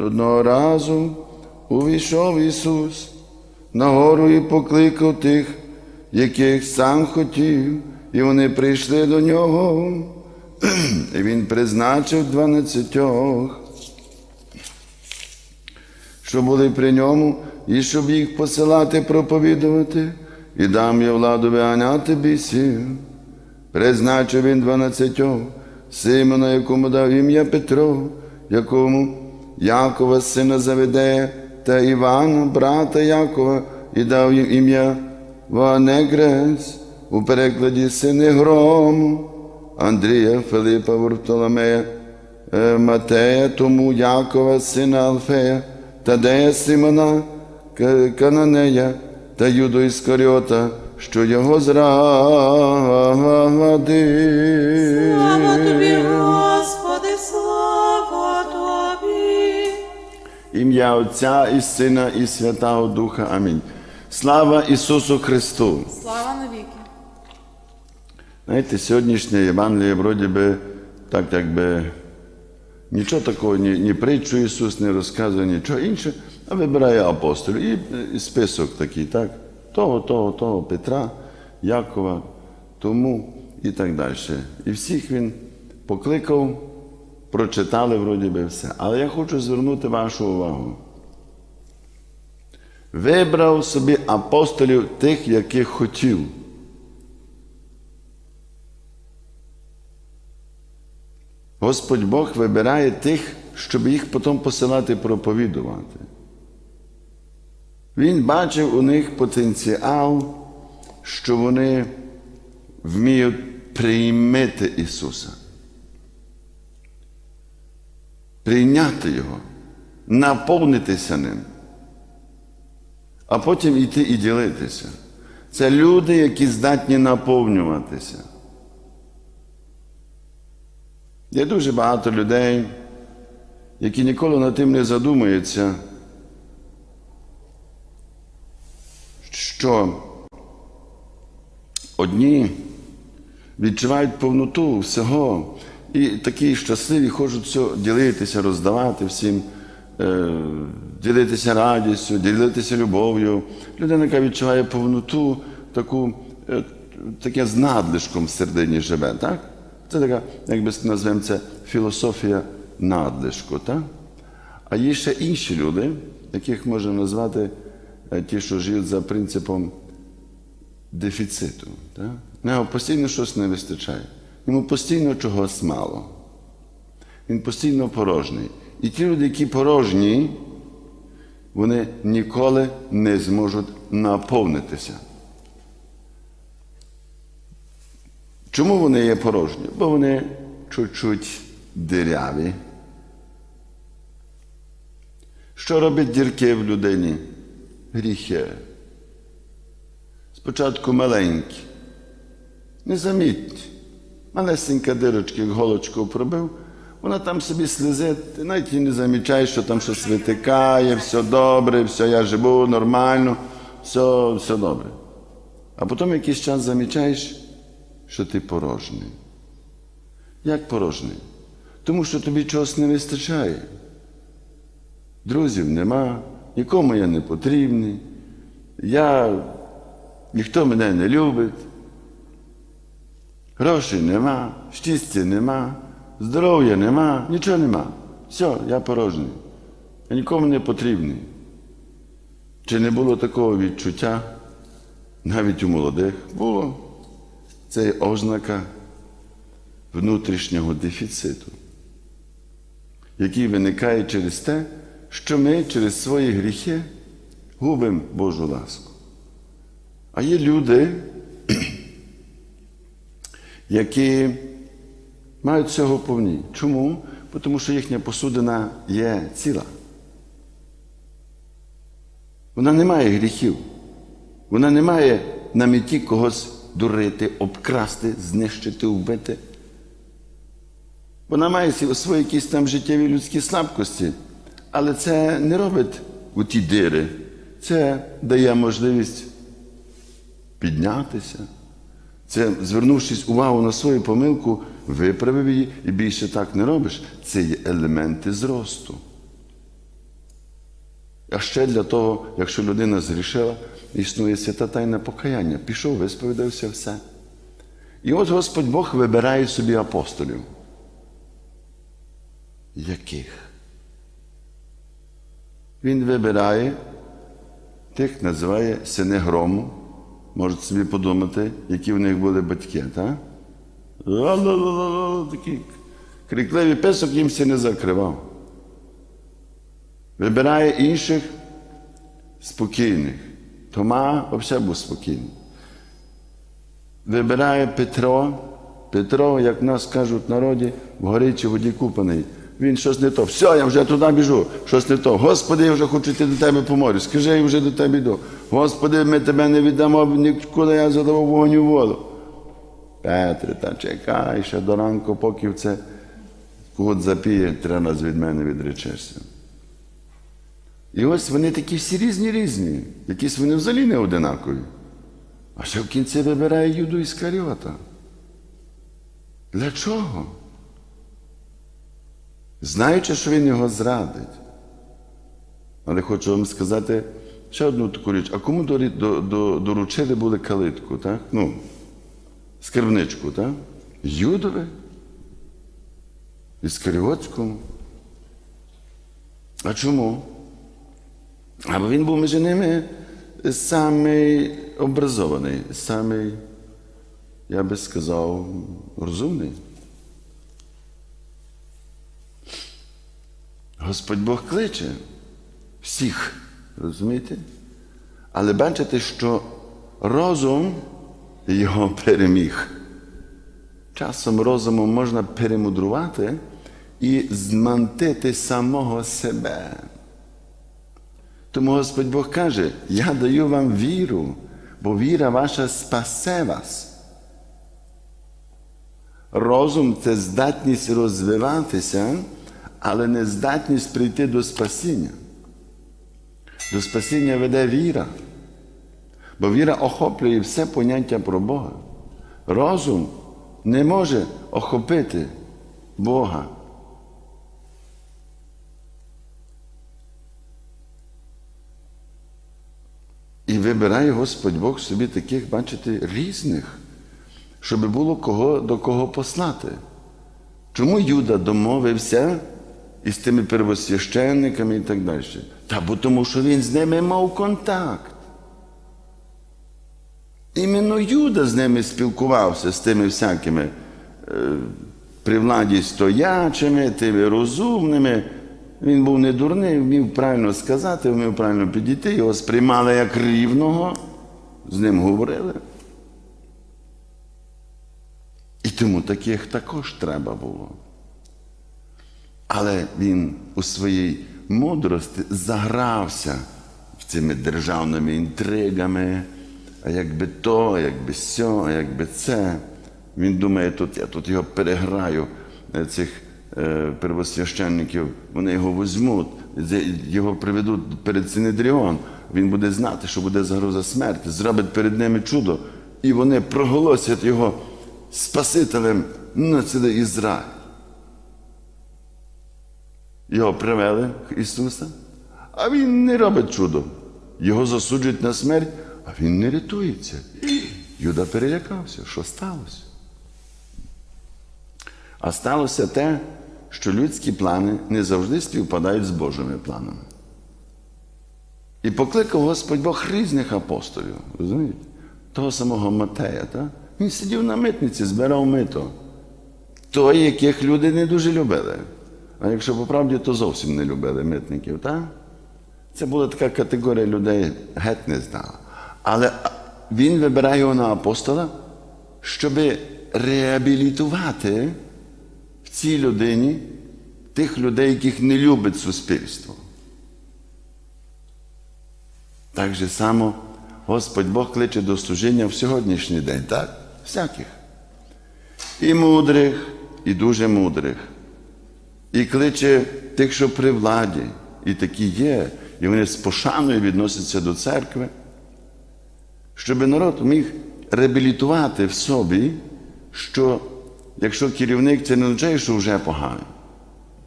Одного разу увійшов Ісус на гору і покликав тих, яких сам хотів, і вони прийшли до нього. І Він призначив дванадцятьох, що були при ньому, і щоб їх посилати проповідувати, і дам я владу виганяти бісів. Призначив він дванадцятьох, Симона, якому дав ім'я Петро, якому Якова, сина Заведея, та Івана, брата Якова, і дав їм ім'я Ванегрес, у перекладі сини Грому, Андрія, Филипа, Вартоломея, е, Матея, тому Якова, сина Алфея, Тадея Симона, Кананея та Юду Іскаріота, що його зрадив. Слава тобі, Ім'я Отця і Сина, і Святого Духа. Амінь. Слава Ісусу Христу! Слава навіки. Знаєте, сьогоднішнє Євангеліє вроді би так якби нічого такого, ні, ні притчу Ісус не розказує, нічого інше, а вибирає апостолів. І, і список такий, так? Того, того, того, Петра, Якова, тому і так далі. І всіх він покликав, прочитали вроді би все. Але я хочу звернути вашу увагу. Вибрав собі апостолів тих, яких хотів. Господь Бог вибирає тих, щоб їх потім посилати проповідувати. Він бачив у них потенціал, що вони вміють приймати Ісуса, прийняти Його, наповнитися ним, а потім йти і ділитися. Це люди, які здатні наповнюватися. Є дуже багато людей, які ніколи над тим не задумуються, що одні відчувають повноту всього і такі щасливі хочуть все ділитися, роздавати всім, е, ділитися радістю, ділитися любов'ю. Людина, яка відчуває повноту, таку, е, таке з надлишком в середині живе, так? Це така, як би назвемо це, філософія надлишку. Так? А є ще інші люди, яких можна назвати е, ті, що живуть за принципом дефіциту. Так? Постійно щось не вистачає. Йому постійно чогось мало. Він постійно порожній. І ті люди, які порожні, вони ніколи не зможуть наповнитися. Чому вони є порожні? Бо вони чуть-чуть диряві. Що робить дірки в людині? Гріхи. Спочатку маленькі, незамітні. Малесенька дирочка, як голочку пробив, вона там собі слізить, ти навіть і не замічаєш, що там щось витикає, все добре, все, я живу нормально, все, все добре. А потім якийсь час замічаєш, що ти порожній. Як порожній? Тому що тобі чогось не вистачає. Друзів нема, нікому я не потрібний, я, ніхто мене не любить, грошей нема, щастя нема, здоров'я нема, нічого нема. Все, я порожній. Я нікому не потрібний. Чи не було такого відчуття навіть у молодих? Було. Це є ознака внутрішнього дефіциту, який виникає через те, що ми через свої гріхи губимо Божу ласку. А є люди, які мають цього повні. Чому? Тому що їхня посудина є ціла. Вона не має гріхів. Вона не має на меті когось дурити, обкрасти, знищити, вбити. Вона має свої якісь там життєві людські слабкості, але це не робить у ті дири. Це дає можливість піднятися. Це, звернувшись увагу на свою помилку, виправив її і більше так не робиш. Це є елементи зросту. А ще для того, якщо людина зрішила, існує свята тайна покаяння. Пішов, висповідався все. І от Господь Бог вибирає собі апостолів. Яких? Він вибирає тих, називає сини грому. Можете собі подумати, які в них були батьки, так? Такі крикливі писок їм все не закривав. Вибирає інших спокійних. Тома взагалі був спокійний. Вибирає Петро. Петро, як нас кажуть в народі, в горі воді купаний. Він щось не то. Все, я вже туди біжу, щось не то. Господи, я вже хочу йти до тебе по морю. Скажи, я вже до тебе йду. Господи, ми тебе не віддамо нікуди, я задавав вогонь воду. Петре, та чекай ще до ранку, поки це кут запіє, три рази від мене відречешся. І ось вони такі всі різні різні, якісь вони взагалі не одинакові. А ще в кінці вибирає Юду Іскаріота. Для чого? Знаючи, що він його зрадить. Але хочу вам сказати ще одну таку річ. А кому до, до, до, доручили були калитку, так? Ну, скарбничку, так? Юдові? Іскаріотському. А чому? Або він був між ними самий образований, самий, я би сказав, розумний. Господь Бог кличе всіх, розумієте? Але бачите, що розум його переміг. Часом розумом можна перемудрувати і змантити самого себе. Тому Господь Бог каже: Я даю вам віру, бо віра ваша спасе вас. Розум це здатність розвиватися, але не здатність прийти до спасіння. До спасіння веде віра. Бо віра охоплює все поняття про Бога. Розум не може охопити Бога. І вибирає Господь Бог собі таких, бачите, різних, щоб було кого до кого послати. Чому Юда домовився із тими первосвященниками і так далі? Та бо тому, що він з ними мав контакт. Іменно Юда з ними спілкувався, з тими всякими е, при владі стоячими, тими розумними. Він був не дурний, вмів правильно сказати, вмів правильно підійти, його сприймали як рівного, з ним говорили. І тому таких також треба було. Але він у своїй мудрості загрався цими державними інтригами, а якби то, якби сьо, а якби це. Він думає, тут я тут його переграю, е, цих е, первосвященників, вони його візьмуть, його приведуть перед Синедріон. Він буде знати, що буде загроза смерті, зробить перед ними чудо, і вони проголосять його Спасителем на цілий Ізраїль. Його привели Ісуса, а він не робить чудо. Його засуджують на смерть, а він не рятується. Юда перелякався, що сталося. А сталося те, що людські плани не завжди співпадають з Божими планами. І покликав Господь Бог різних апостолів, розумієте? Того самого Матея, так? Він сидів на митниці, збирав мито. Той, яких люди не дуже любили. А якщо по правді, то зовсім не любили митників, так? Це була така категорія людей, геть не знала. Але він вибирає його на апостола, щоб реабілітувати в цій людині тих людей, яких не любить суспільство. Так же само Господь Бог кличе до служіння в сьогоднішній день, так? Всяких. І мудрих, і дуже мудрих. І кличе тих, що при владі, і такі є, і вони з пошаною відносяться до церкви, щоб народ міг реабілітувати в собі, що якщо керівник це не означає, що вже поганий.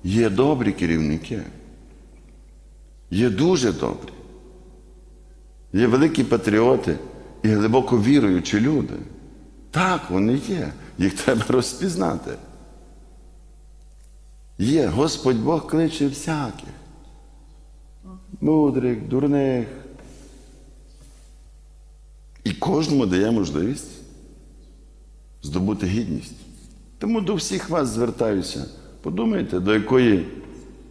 Є добрі керівники. Є дуже добрі. Є великі патріоти і глибоко віруючі люди. Так, вони є. Їх треба розпізнати. Є, Господь Бог кличе всяких. Мудрих, дурних. І кожному дає можливість здобути гідність. Тому до всіх вас звертаюся. Подумайте, до якої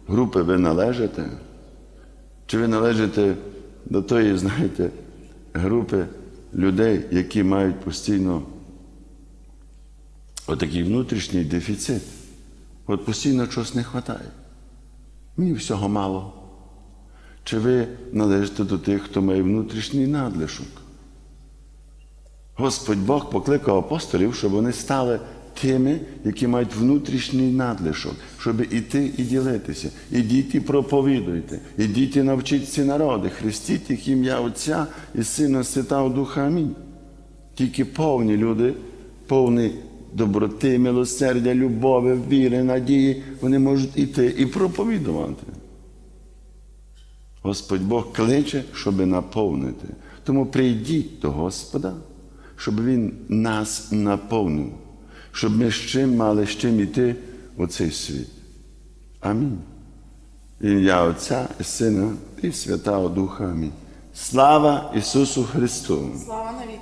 групи ви належите. Чи ви належите до тої, знаєте, групи людей, які мають постійно отакий внутрішній дефіцит. От постійно чогось не вистачає. Мені всього мало. Чи ви належите до тих, хто має внутрішній надлишок? Господь Бог покликав апостолів, щоб вони стали тими, які мають внутрішній надлишок, щоб іти і ділитися. Ідіть і проповідуйте, ідіть і навчіть ці народи, хрестіть їх ім'я Отця і Сина Святого Духа. Амінь. Тільки повні люди, повні доброти, милосердя, любові, віри, надії, вони можуть іти і проповідувати. Господь Бог кличе, щоб наповнити. Тому прийдіть до Господа, щоб Він нас наповнив, щоб ми з чим мали з чим іти у цей світ. Амінь. Ім'я Отця і Сина і Святого Духа. Амінь. Слава Ісусу Христу! Слава навіки.